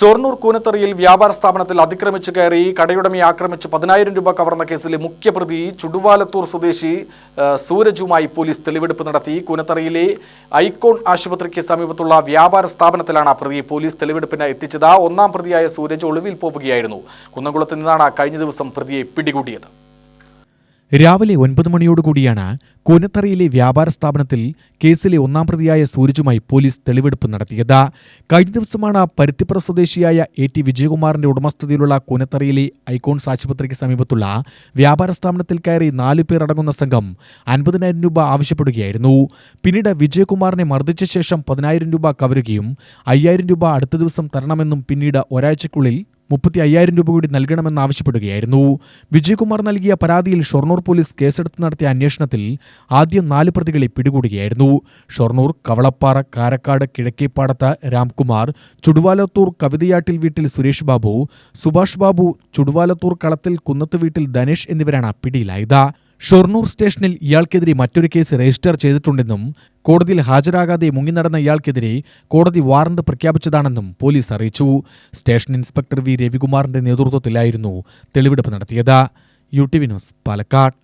ഷൊർണൂർ കൂനത്തറിയിൽ വ്യാപാര സ്ഥാപനത്തിൽ അതിക്രമിച്ച് കയറി കടയുടമയെ ആക്രമിച്ച് പതിനായിരം രൂപ കവർന്ന കേസിലെ മുഖ്യപ്രതി ചുടുവാലത്തൂർ സ്വദേശി സൂരജുമായി പോലീസ് തെളിവെടുപ്പ് നടത്തി. കൂനത്തറിയിലെ ഐക്കോൺ ആശുപത്രിക്ക് സമീപത്തുള്ള വ്യാപാര സ്ഥാപനത്തിലാണ് പ്രതിയെ പോലീസ് തെളിവെടുപ്പിന് എത്തിച്ചത്. ഒന്നാം പ്രതിയായ സൂരജ് ഒളിവിൽ പോവുകയായിരുന്നു. കുന്നംകുളത്ത് നിന്നാണ് കഴിഞ്ഞ ദിവസം പ്രതിയെ പിടികൂടിയത്. രാവിലെ ഒൻപത് മണിയോടുകൂടിയാണ് കൂനത്തറയിലെ വ്യാപാര സ്ഥാപനത്തിൽ കേസിലെ ഒന്നാം പ്രതിയായ സൂരജുമായി പോലീസ് തെളിവെടുപ്പ് നടത്തിയത്. കഴിഞ്ഞ ദിവസമാണ് പരുത്തിപ്പുറ സ്വദേശിയായ എ ടി വിജയകുമാറിന്റെ ഉടമസ്ഥതയിലുള്ള കൂനത്തറയിലെ ഐക്കോൺസ് ആശുപത്രിക്ക് സമീപത്തുള്ള വ്യാപാര സ്ഥാപനത്തിൽ കയറി നാലു പേർ അടങ്ങുന്ന സംഘം അൻപതിനായിരം രൂപ ആവശ്യപ്പെടുകയായിരുന്നു. പിന്നീട് വിജയകുമാറിനെ മർദ്ദിച്ച ശേഷം പതിനായിരം രൂപ കവരുകയും അയ്യായിരം രൂപ അടുത്ത ദിവസം തരണമെന്നും പിന്നീട് ഒരാഴ്ചയ്ക്കുള്ളിൽ മുപ്പത്തി അയ്യായിരം രൂപ കൂടി നൽകണമെന്നാവശ്യപ്പെടുകയായിരുന്നു വിജയകുമാർ നൽകിയ പരാതിയിൽ ഷൊർണൂർ പോലീസ് കേസെടുത്ത് നടത്തിയ അന്വേഷണത്തിൽ ആദ്യം നാല് പ്രതികളെ പിടികൂടുകയായിരുന്നു. ഷൊർണൂർ കവളപ്പാറ കാരക്കാട് കിഴക്കേപ്പാടത്ത് രാംകുമാർ ചുടുവാലത്തൂർ കവിതയാട്ടിൽ വീട്ടിൽ സുരേഷ് ബാബു സുഭാഷ് ബാബു ചുടുവാലത്തൂർ കളത്തിൽ കുന്നത്ത് വീട്ടിൽ ധനേഷ് എന്നിവരാണ് പിടിയിലായത്. ഷൊർണൂർ സ്റ്റേഷനിൽ ഇയാൾക്കെതിരെ മറ്റൊരു കേസ് രജിസ്റ്റർ ചെയ്തിട്ടുണ്ടെന്നും കോടതിയിൽ ഹാജരാകാതെ മുങ്ങിനടന്ന ഇയാൾക്കെതിരെ കോടതി വാറണ്ട് പ്രഖ്യാപിച്ചതാണെന്നും പോലീസ് അറിയിച്ചു. സ്റ്റേഷൻ ഇൻസ്പെക്ടർ വി രവികുമാറിന്റെ നേതൃത്വത്തിലായിരുന്നു തെളിവെടുപ്പ് നടത്തിയത്. U T V news Palakkad.